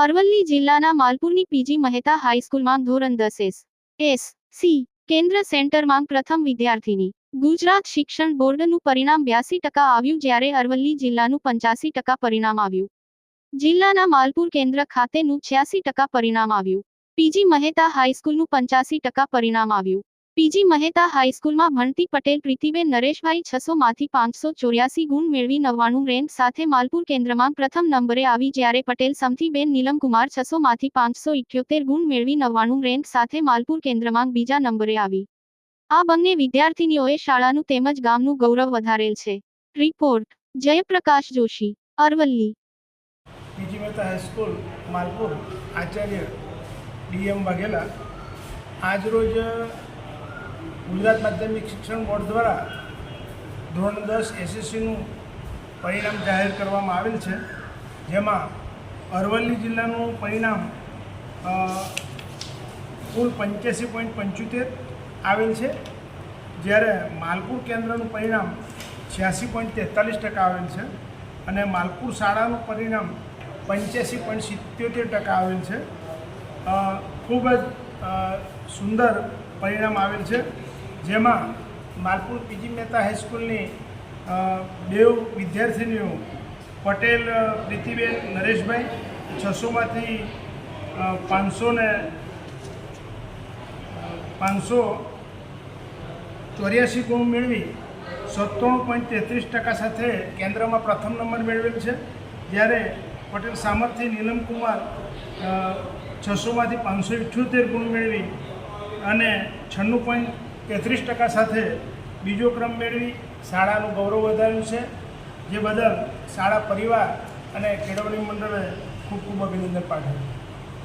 અરવલ્લી જિલ્લાના માલપુરની પીજી મહેતા હાઈસ્કૂલમાં ધોરણ દસ એસ એસ. સી. કેન્દ્ર સેન્ટરમાં પ્રથમ વિદ્યાર્થીની. ગુજરાત શિક્ષણ બોર્ડનું પરિણામ બ્યાસી ટકા આવ્યું જ્યારે અરવલ્લી જિલ્લાનું પંચાસી ટકા પરિણામ આવ્યું. જિલ્લાના માલપુર કેન્દ્ર ખાતેનું છ્યાસી ટકા પરિણામ આવ્યું. પીજી મહેતા હાઈસ્કૂલનું પંચ્યાસી ટકા પરિણામ આવ્યું. પીજી મહેતા હાઈસ્કૂલમાં ભણતી પટેલ પ્રીતિબેન નરેશભાઈ છસો માંથી પાંચસો ચોર્યાસી ગુણ મેળવી નવ્વાણું રેન્ક સાથે માલપુર કેન્દ્રમાં પ્રથમ નંબરે આવી જ્યારે પટેલ સમથીબેન નીલમકુમાર છસો માંથી પાંચસો ઇઠ્યોતેર ગુણ મેળવી નવ્વાણું રેન્ક સાથે માલપુર કેન્દ્રમાં બીજા નંબરે આવી. આ બંને વિદ્યાર્થીનીઓએ શાળાનું તેમજ ગામનું ગૌરવ વધારેલ છે. Report, Jayprakash Joshi, Aravalli. PG Mehta high school Malpur, Acharya DM Vaghela. આજરોજ ગુજરાત માધ્યમિક શિક્ષણ બોર્ડ દ્વારા ધોરણ દસ એસએસસીનું પરિણામ જાહેર કરવામાં આવેલ છે. જેમાં અરવલ્લી જિલ્લાનું પરિણામ કુલ પંચ્યાસી પોઈન્ટ પંચોતેર આવેલ છે. જ્યારે માલપુર કેન્દ્રનું પરિણામ છ્યાસી પોઈન્ટ તેતાલીસ ટકા આવેલ છે અને માલપુર શાળાનું પરિણામ પંચ્યાસી પોઈન્ટ સિત્યોતેર ટકા આવેલ છે. ખૂબ જ સુંદર પરિણામ આવેલ છે. જેમાં માલપુર પીજી મહેતા હાઈસ્કૂલની બેઉ વિદ્યાર્થીનીઓ પટેલ પ્રીતિબેન, નરેશભાઈ છસોમાંથી પાંચસો ને પાંચસો ચોર્યાસી ગુણ મેળવી સત્તાણું પોઈન્ટ તેત્રીસ ટકા સાથે કેન્દ્રમાં પ્રથમ નંબર મેળવેલ છે. જ્યારે પટેલ સામર્થ્ય નીલમકુમાર છસોમાંથી પાંચસો ઇઠ્યોતેર ગુણ મેળવી અને છન્નું પોઈન્ટ તેત્રીસ ટકા સાથે બીજો ક્રમ મેળવી શાળાનું ગૌરવ વધાર્યું છે, જે બદલ શાળા પરિવાર અને કેળવણી મંડળે ખૂબ ખૂબ અભિનંદન પાઠવ્યું.